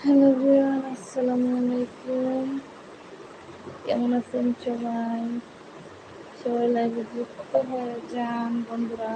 Hello viewer আসসালামু আলাইকুম কেমন আছেন সবাই? সবাই লাইভে যুক্ত হয়ে যান বন্ধুরা।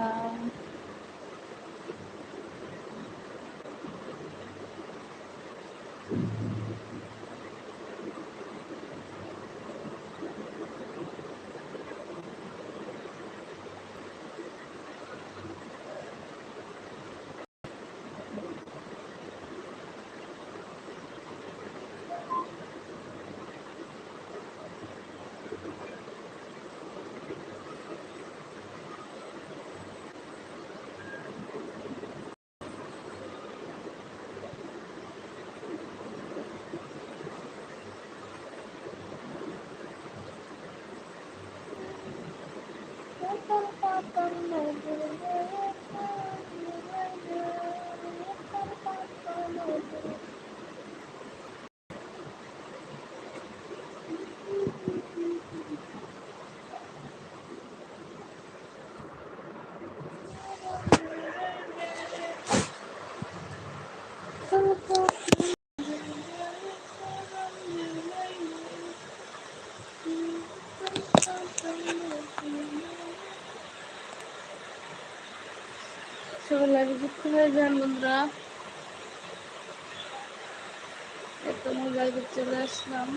সবাই লাইভে যুক্ত হয়ে চলে আসলাম।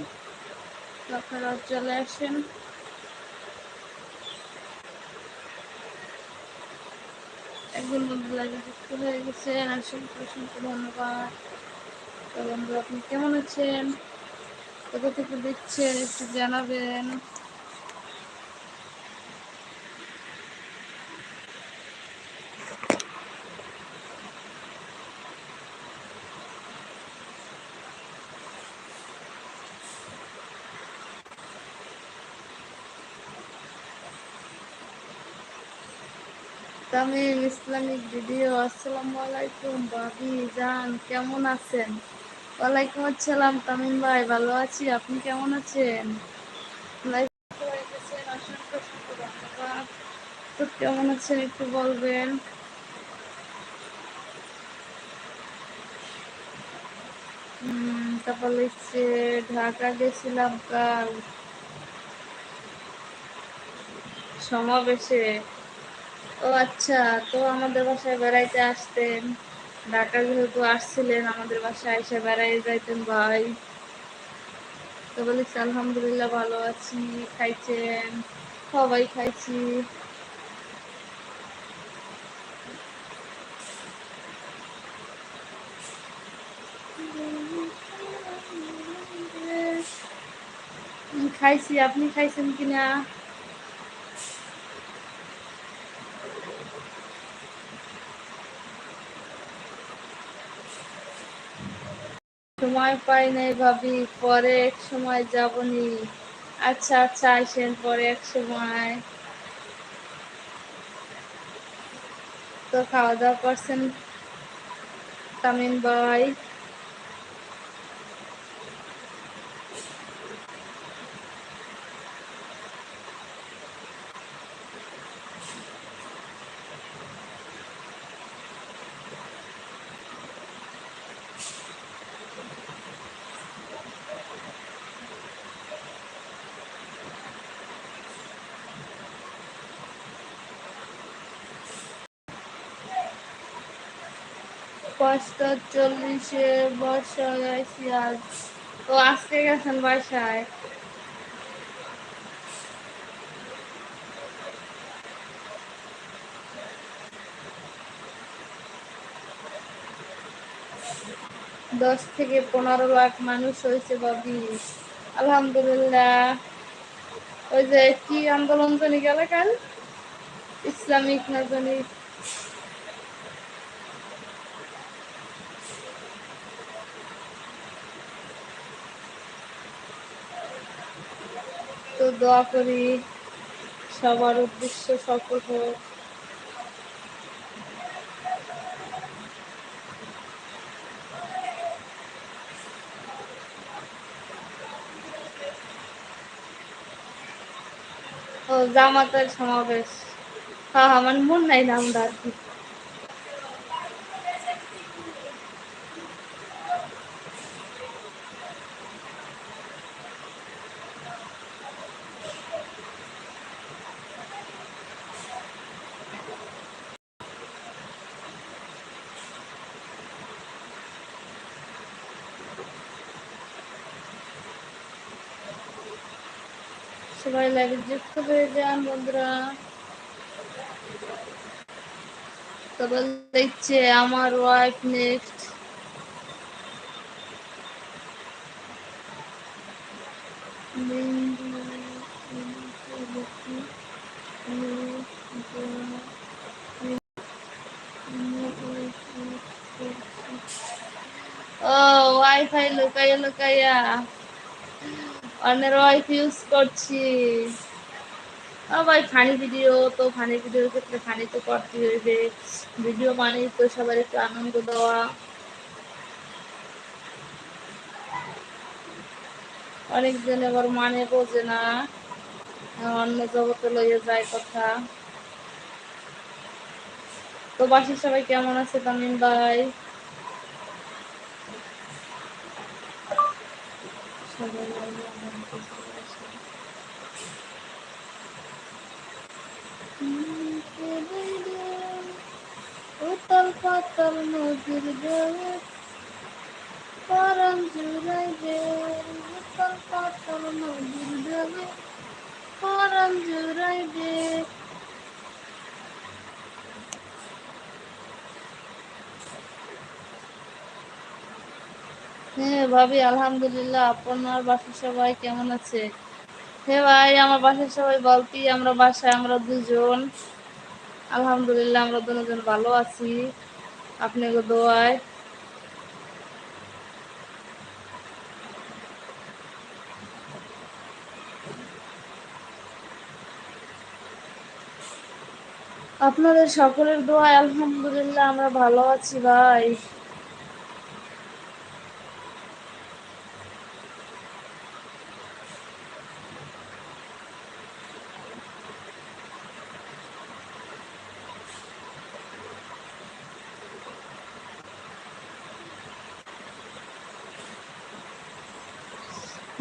চলে আসেন। একজন বন্ধু হয়ে ধন্যবাদ। আপনি কেমন আছেন? কোথা থেকে দেখছেন, একটু জানাবেন। তামিম ইসলামিক ভিডিও, আসসালামু আলাইকুম ভাবি, জান, কেমন আছেন? ওয়ালাইকুম আসসালাম তামিম ভাই, ভালো আছি, আপনি কেমন আছেন? তো কেমন আছেন একটু বলবেন? তারপর লিখছে ঢাকা গেছিলাম কাল। সমাবেশে। ও আচ্ছা তো আমাদের বাসায় বেড়াইতে আসতেন। ঢাকা যেহেতু আসছিলেন, আমাদের বাসায় এসে বেড়াই যাইতেন ভাই। তো বলিস আলহামদুলিল্লাহ ভালো আছি, খাইছেন? সবাই খাইছি। খাইছি, আপনি খাইছেন কিনা? সময় পাই নাই ভাবি, পরে এক সময় যাবনি। আচ্ছা আচ্ছা আসেন পরে এক সময়। তো খাওয়া দাওয়া করছেন তামিম ভাই। পাঁচটা চল্লিশে বাসায় আছি আজ। ও, আজকে গেছেন বাসায়? দশ থেকে পনেরো লাখ মানুষ হয়েছে ভাবি আলহামদুলিল্লাহ। ওই যে কি আন্দোলন জানি গেল কাল ইসলামিক না দোয়া করি সবার উদ্দেশ্য সফল হোক। জামাতের সমাবেশ। হ্যাঁ হ্যাঁ মানে নাই নাম আর সবাই লাইভে যুক্ত হয়ে যান বন্ধুরা তবে দেখছে আমার ওয়াইফ নেক্সট ও ওয়াইফাই লুকাইয়া লুকাইয়া অন্যের ওয়াইফ ইউজ করছি। ও ভাই ফানি ভিডিও তো ফানি ভিডিওর ক্ষেত্রে ফানি তো করতে হইবে। ভিডিও মানে তো সবার একটু আনন্দ দেওয়া। অনেকজন আবার মানে বোঝে না, অন্য জগতে লইয়ে যায় কথা। তো বাসির সবাই কেমন আছে তামিম ভাই? Utal patal mudir dağıt Param züraydı patal mudir dağıt Param ভাবি, আলহামদুলিল্লাহ আপনার বাসার সবাই কেমন আছে? হ্যাঁ ভাই, আমার বাসার সবাই বলতি, আমরা বাসায়, আমরা দুজন আলহামদুলিল্লাহ, আমরা দুজন ভালো আছি। দোয়ায়। আপনাদের সকলের দোয়ায় আলহামদুলিল্লাহ, আমরা ভালো আছি ভাই।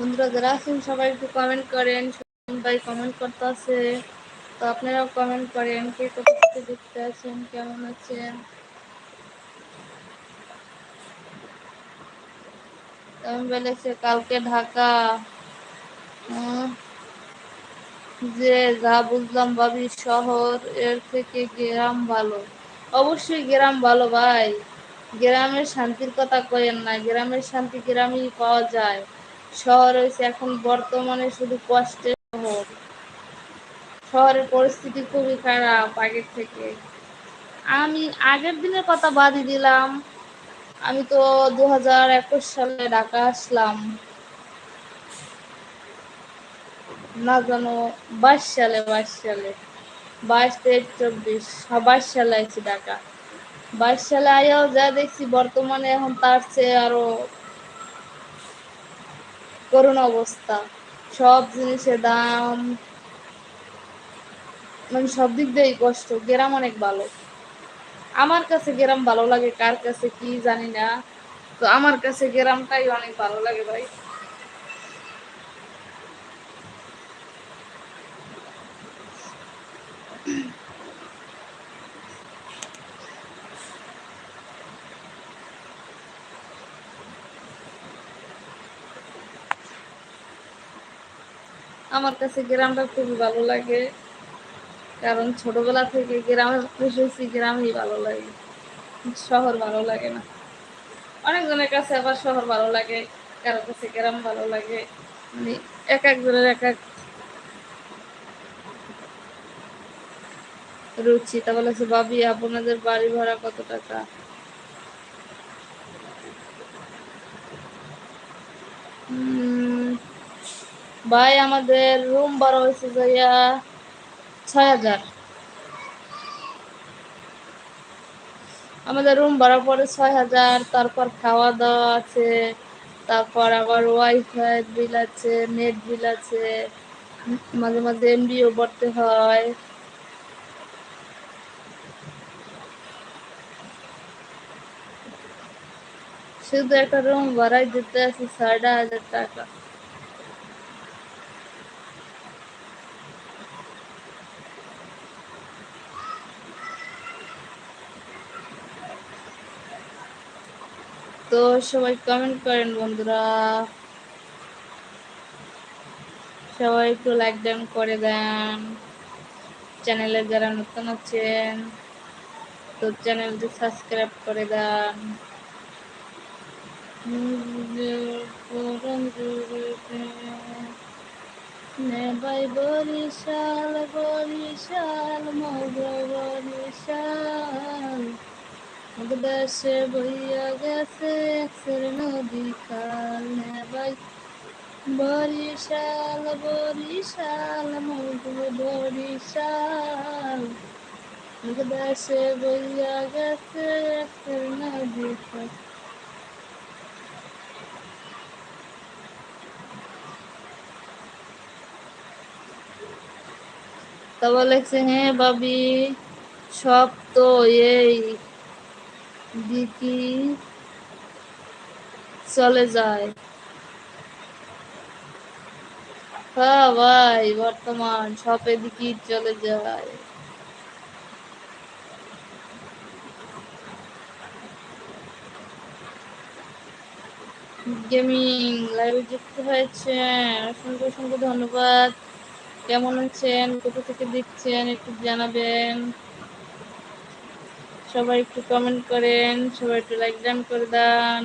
বন্ধুরা যারা আছেন, সবাই একটু কমেন্ট করেন ভাই কমেন্ট করতে আছে তো আপনারাও কমেন্ট করেন, কে কোথা দেখতে আছেন, কেমন আছেন? আমি বলেছে, কালকে ঢাকা যে যা বুঝলাম ভাবি শহর, এর থেকে গ্রাম ভালো। অবশ্যই গ্রাম ভালো ভাই। গ্রামের শান্তির কথা কয়েন না, গ্রামের শান্তি গ্রামেই পাওয়া যায়। শহর হয়েছে এখন বর্তমানে শুধু কষ্টের শহর শহরের পরিস্থিতি খুবই খারাপ আগের থেকে। আমি আগের দিনের কথা বাদই দিলাম। আমি তো দু হাজার একুশ সালে ঢাকা আসলাম। না জানো, বাইশ সালে বাইশ সালে। বাইশ তেইশ, চব্বিশ বাইশ সালে আইছি ঢাকা। বাইশ সালে আইয়াও যা দেখছি বর্তমানে এখন তার চেয়ে আরও করুণ অবস্থা। সব জিনিসের দাম মানে সব দিক দিয়েই কষ্ট। গ্রাম অনেক ভালো। আমার কাছে গ্রাম ভালো লাগে, কার কাছে কি জানি না। তো আমার কাছে গ্রামটাই অনেক ভালো লাগে ভাই। আমার কাছে গ্রামটা খুবই ভালো লাগে। কারণ ছোটবেলা থেকে গ্রামে বসেছি গ্রামই ভালো লাগে। শহর ভালো লাগে না। অনেকজনের কাছে আবার শহর ভালো লাগে, কারও কাছে গ্রাম ভালো লাগে। মানে এক একজনের এক এক রুচি। তা বলেছে বাবি আপনাদের বাড়ি ভাড়া কত টাকা? ভাই, আমাদের রুম ভাড়া হয়েছে যাইয়া ছয় হাজার। আমাদের রুম ভাড়া পড়ে ছয় হাজার, তারপর খাওয়া দাওয়া আছে, তারপর আবার ওয়াইফাই বিল আছে নেট বিল আছে, মাঝে মাঝে এমবিও ভরতে হয়। শুধু একটা রুম ভাড়াই দিতে আছে সাড়ে হাজার টাকা। তো সবাই কমেন্ট করেন বন্ধুরা। সবাই একটু লাইক ডান করে দেন। চ্যানেলে যারা নতুন আছেন, তো চ্যানেলটি সাবস্ক্রাইব করে দেন। ভাই বরিশাল বরিশাল মগ বরিশাল। দেশে বইয়া গেছে এক্সের নদী খাল ভাই বরিশাল বরিশাল মগ বরিশাল। দেশে বইয়া গেছে এক্সের নদী খাল তারপর লেখছে হ্যাঁ বাবি সব তো এই দিকি চলে যায়। হ্যাঁ ভাই, বর্তমান সব এদিকে চলে যায়। গেমিং লাইভে যুক্ত হয়েছেন। অসংখ্য অসংখ্য ধন্যবাদ। কেমন আছেন? কোথা থেকে দেখছেন? একটু জানাবেন। সবাই একটু কমেন্ট করেন, সবাই একটু লাইক ডান করে দেন।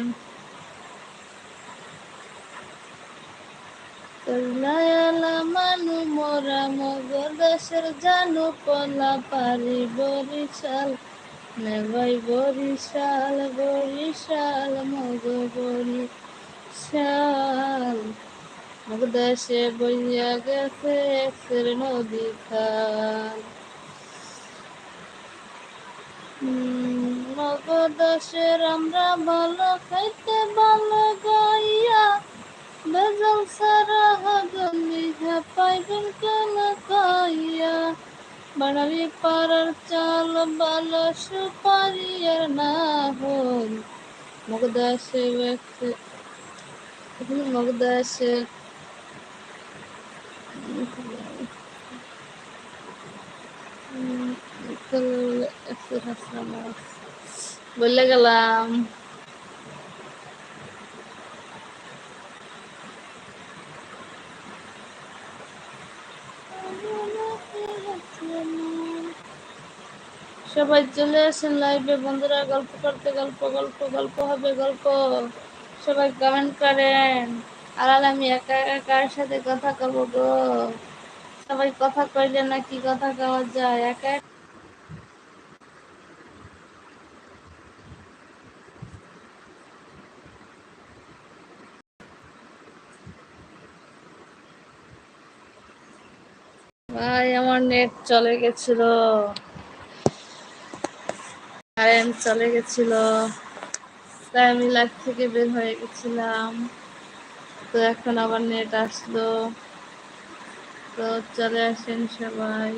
মানু মোরা মগর দেশের জানু পলা পারি বরিশাল। নেবাই বরিশাল বরিশাল মগ বরিশাল। মগ দেশে বইয়া গেছে নদী খাল। মগ দেশের আমরা ভালো খাইতে ভালো গাইয়া বেজল সারা হাগলি পাইবেন কেন খাইয়া? বানালি পাড়ার চাল ভালো সুপারি আর না হল মগদাসে মগদাসে। বললে গেলাম সবাই চলে আসেন লাইভে বন্ধুরা, গল্প করতে গল্প গল্প গল্প হবে গল্প। সবাই কমেন্ট করেন। আর আমি একা একা কার সাথে কথা কব গো? সবাই কথা কইলে নাকি কথা কওয়া যায়? একা ভাই, আমার নেট চলে গেছিল। কারেন্ট চলে গেছিল। তাই আমি লাইফ থেকে বের হয়ে গেছিলাম। তো এখন আবার নেট আসলো। তো চলে আসেন সবাই।